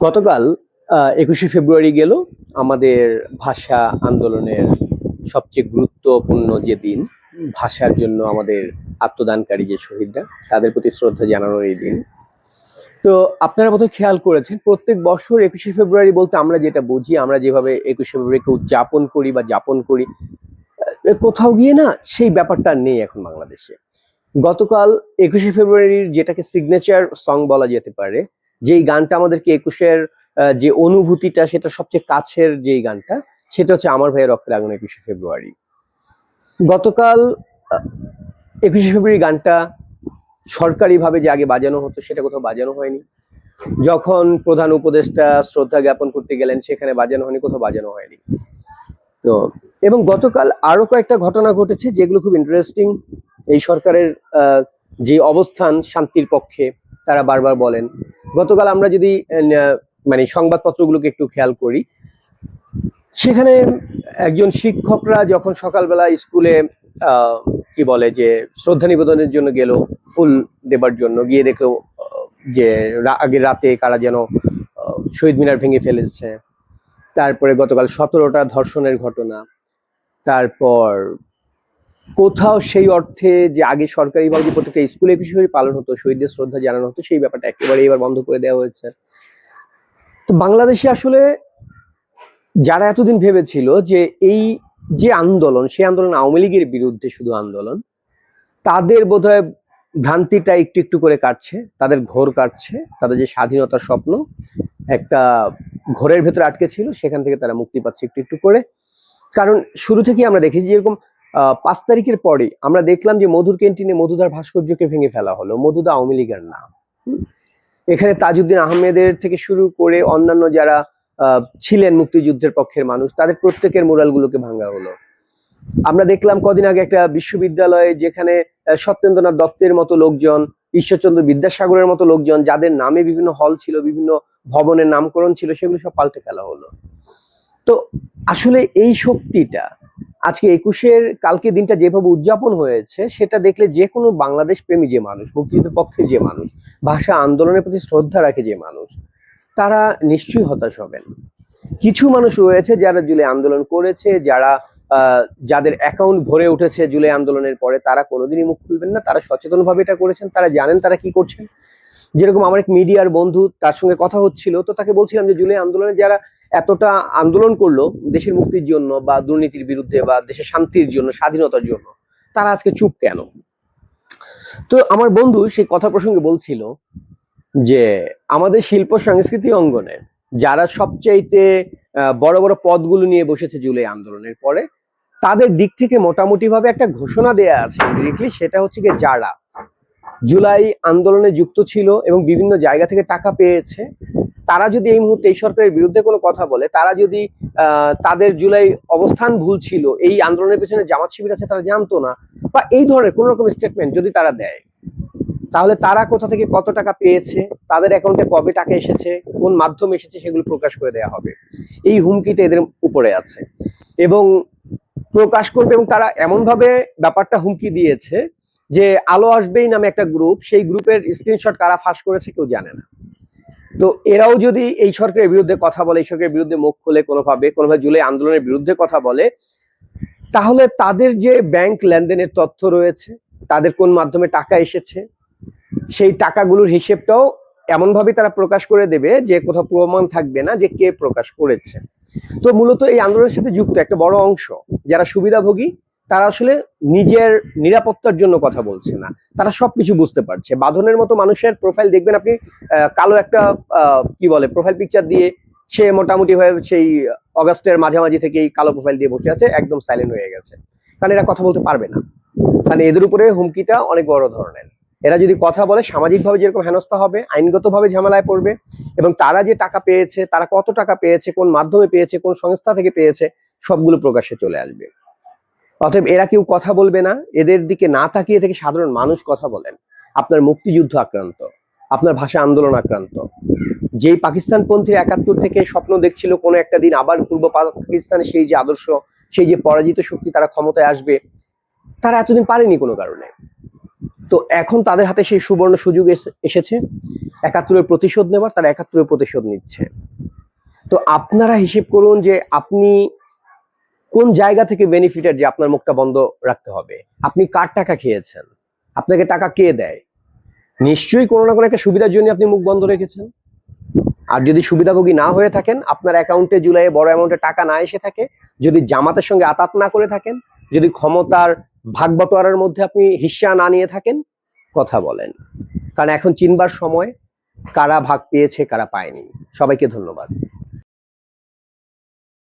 গতকাল একুশে ফেব্রুয়ারি গেল আমাদের ভাষা আন্দোলনের সবচেয়ে গুরুত্বপূর্ণ যে দিন, ভাষার জন্য আমাদের আত্মদানকারী যে শহীদরা, তাদের প্রতি শ্রদ্ধা জানানোর এই দিন। তো আপনারা বোধহয় খেয়াল করেছেন, প্রত্যেক বছর একুশে ফেব্রুয়ারি বলতে আমরা যেটা বুঝি, আমরা যেভাবে একুশে ফেব্রুয়ারিকে উদযাপন করি বা যাপন করি কোথাও গিয়ে না সেই ব্যাপারটা নেই এখন বাংলাদেশে। গতকাল একুশে ফেব্রুয়ারির যেটাকে সিগনেচার সং বলা যেতে পারে যেই গানটা আমাদেরকে একুশের যে অনুভূতিটা সেটা সবচেয়ে কাছের যেই গানটা, সেটা হচ্ছে আমার ভাইয়ের রক্তের আগুন একুশে ফেব্রুয়ারি। গতকাল একুশে ফেব্রুয়ারি গানটা সরকারিভাবে যে আগে বাজানো হতো, সেটা কোথাও বাজানো হয়নি। যখন প্রধান উপদেষ্টা শ্রদ্ধা জ্ঞাপন করতে গেলেন, সেখানে বাজানো হয়নি, কোথাও বাজানো হয়নি। তো, এবং গতকাল আরও কয়েকটা ঘটনা ঘটেছে যেগুলো খুব ইন্টারেস্টিং এই সরকারের যে অবস্থান শান্তির পক্ষে তারা বারবার বলেন। গতকাল আমরা যদি মানে সংবাদপত্রগুলোকে একটু খেয়াল করি, সেখানে একজন শিক্ষকরা যখন সকালবেলা স্কুলে কি বলে যে শ্রদ্ধা নিবেদনের জন্য গেল, ফুল দেবার জন্য, গিয়ে দেখল যে আগের রাতে কারা যেন শহীদ মিনার ভেঙে ফেলেছে। তারপরে গতকাল সতেরোটা ধর্ষণের ঘটনা। তারপর কোথাও সেই অর্থে যে আগে সরকারিভাবে যে প্রত্যেকটা স্কুলে একুশে ফেব্রুয়ারি পালন হতো, শহীদদের শ্রদ্ধা জানানো হতো, সেই ব্যাপারটা একেবারে এবার বন্ধ করে দেওয়া হয়েছে। তো বাংলাদেশে আসলে যারা এতদিন ভেবেছিল যে এই যে আন্দোলন, সেই আন্দোলন আওয়ামী লীগের বিরুদ্ধে শুধু আন্দোলন, তাদের বোধহয় ভ্রান্তিটা একটু একটু করে কাটছে, তাদের ঘোর কাটছে, তাদের যে স্বাধীনতার স্বপ্ন একটা ঘোরের ভেতরে আটকে ছিল, সেখান থেকে তারা মুক্তি পাচ্ছে একটু একটু করে। কারণ শুরু থেকেই আমরা দেখেছি যেরকম পাঁচ তারিখের পরে আমরা দেখলাম যে মধুর ক্যান্টিনে মধুদার ভাস্কর্যকে ভেঙে ফেলা হলো। মধুদা আওয়ামী লীগের নাম। এখানে তাজউদ্দিন আহমেদের থেকে শুরু করে অন্যান্য যারা ছিলেন মুক্তিযুদ্ধের পক্ষের মানুষ, তাদের প্রত্যেকের মোরালগুলোকে ভাঙা হলো। আমরা দেখলাম কদিন আগে একটা বিশ্ববিদ্যালয়ে যেখানে সত্যেন্দ্রনাথ দত্তের মতো লোকজন, ঈশ্বরচন্দ্র বিদ্যাসাগরের মতো লোকজন, যাদের নামে বিভিন্ন হল ছিল, বিভিন্ন ভবনের নামকরণ ছিল, সেগুলো সব পাল্টে ফেলা হলো। তো আসলে এই শক্তিটা আজকে একুশের, কালকে দিনটা যেভাবে উদযাপন হয়েছে, সেটা দেখলে যে কোনো বাংলাদেশ প্রেমী যে মানুষ মুক্তিযুদ্ধের যে মানুষ, ভাষা আন্দোলনের প্রতি শ্রদ্ধা রাখে যে মানুষ, তারা নিশ্চয়ই হতাশ হবেন। কিছু মানুষ রয়েছে যারা জুলাই আন্দোলন করেছে, যারা যাদের অ্যাকাউন্ট ভরে উঠেছে জুলাই আন্দোলনের পরে, তারা কোনোদিনই মুখ খুলবেন না, তারা সচেতনভাবে এটা করেছেন, তারা জানেন তারা কি করছেন। যেরকম আমার এক মিডিয়ার বন্ধু, তার সঙ্গে কথা হচ্ছিল, তো তাকে বলছিলাম যে জুলাই আন্দোলনে যারা এতটা আন্দোলন করল দেশের মুক্তির জন্য বা দুর্নীতির বিরুদ্ধে বা দেশের শান্তির জন্য, স্বাধীনতার জন্য, তারা আজকে চুপ কেন? তো আমার বন্ধু সেই কথা প্রসঙ্গে বলছিল যে আমাদের শিল্প, সংস্কৃতি অঙ্গনে যারা সবচাইতে বড় বড় পদগুলো নিয়ে বসেছে জুলাই আন্দোলনের পরে, তাদের দিক থেকে মোটামুটি ভাবে একটা ঘোষণা দেয়া আছে ডিরেক্টলি সেটা হচ্ছে কি যারা জুলাই আন্দোলনে যুক্ত ছিল এবং বিভিন্ন জায়গা থেকে টাকা পেয়েছে তারা যদি এই মুহূর্তে এই সরকারের বিরুদ্ধে কোনো কথা বলে, তারা যদি তাদের জুলাই অবস্থান ভুল ছিল, এই আন্দোলনের পেছনে জামাত শিবির আছে তারা জানতো না, বা এই ধরনের কোন রকম স্টেটমেন্ট যদি তারা দেয়, তাহলে তারা কোথা থেকে কত টাকা পেয়েছে, তাদের অ্যাকাউন্টে কবে টাকা এসেছে, কোন মাধ্যমে এসেছে সেগুলো প্রকাশ করে দেওয়া হবে। এই হুমকিটা এদের উপরে আছে। এবং প্রকাশ করবে এবং তারা এমনভাবে ব্যাপারটা হুমকি দিয়েছে যে, আলো আসবেই নামে একটা গ্রুপ সেই গ্রুপের স্ক্রিনশট কারা ফাঁস করেছে কেউ জানে না। তো এরাও যদি এই সরকারের বিরুদ্ধে কথা বলে, এই সরকারের বিরুদ্ধে মুখ খুলে কোনোভাবে কোনোভাবে জুলাই আন্দোলনের বিরুদ্ধে কথা বলে, তাহলে তাদের যে ব্যাংক লেনদেনের তথ্য রয়েছে, তাদের কোন মাধ্যমে টাকা এসেছে, সেই টাকাগুলোর হিসেবটাও এমনভাবে তারা প্রকাশ করে দেবে যে কোথাও প্রমাণ থাকবে না যে কে প্রকাশ করেছে। তো মূলত এই আন্দোলনের সাথে যুক্ত একটা বড় অংশ, যারা সুবিধাভোগী তারা আসলে নিজের নিরাপত্তার জন্য কথা বলছে না। তারা সবকিছু বুঝতে পারছে। বাঁধনের মতো মানুষের প্রোফাইল দেখবেন আপনি কালো একটা কি বলে প্রোফাইল পিকচার দিয়ে সে মোটামুটি হয়ে সেই অগাস্টের মাঝামাঝি থেকেই কালো প্রোফাইল দিয়ে বসে আছে, একদম সাইলেন্ট হয়ে গেছে। কারণ এরা কথা বলতে পারবে না। কারণ এদের উপরে হুমকিটা অনেক বড় ধরনের। এরা যদি কথা বলে, সামাজিকভাবে যেরকম হেনস্থা হবে, আইনগতভাবে ঝামেলায় পড়বে এবং তারা যে টাকা পেয়েছে, তারা কত টাকা পেয়েছে, কোন মাধ্যমে পেয়েছে, কোন সংস্থা থেকে পেয়েছে, সবগুলো প্রকাশ্যে চলে আসবে। অতএব এরা কেউ কথা বলবে না, এদের দিকে না তাকিয়ে থেকে সাধারণ মানুষ কথা বলেন। আপনার মুক্তিযুদ্ধ আক্রান্ত, আপনার ভাষা আন্দোলন আক্রান্ত। যেই পাকিস্তানপন্থী একাত্তর থেকে স্বপ্ন দেখছিল কোনো একটা দিন আবার পূর্ব পাকিস্তানের সেই যে আদর্শ, সেই যে পরাজিত শক্তি তারা ক্ষমতায় আসবে, তারা এতদিন পারেনি কোনো কারণে। তো এখন তাদের হাতে সেই সুবর্ণ সুযোগ এসে- এসেছে। একাত্তরের প্রতিশোধ নেবার, তারা একাত্তরের প্রতিশোধ নিচ্ছে। তো আপনারা হিসেব করুন যে আপনি কোন জায়গা থেকে বেনিফিটেড যে আপনার মুখটা বন্ধ রাখতে হবে? আপনি কার টাকা খেয়েছেন? আপনাকে টাকা কে দেয়? নিশ্চয়ই কোনো না কোনো একটা সুবিধার জন্য আপনি মুখ বন্ধ রেখেছেন। আর যদি সুবিধাভোগী না হয়ে থাকেন, আপনার অ্যাকাউন্টে জুলাইয়ে বড় অ্যামাউন্টে টাকা না এসে থাকে, যদি জামাতের সঙ্গে আতাত না করে থাকেন, যদি ক্ষমতার ভাগ বটোয়ারার মধ্যে আপনি হিস্সা না নিয়ে থাকেন, কথা বলেন। কারণ এখন চিনবার সময় কারা ভাগ পেয়েছে, কারা পায়নি। সবাইকে ধন্যবাদ।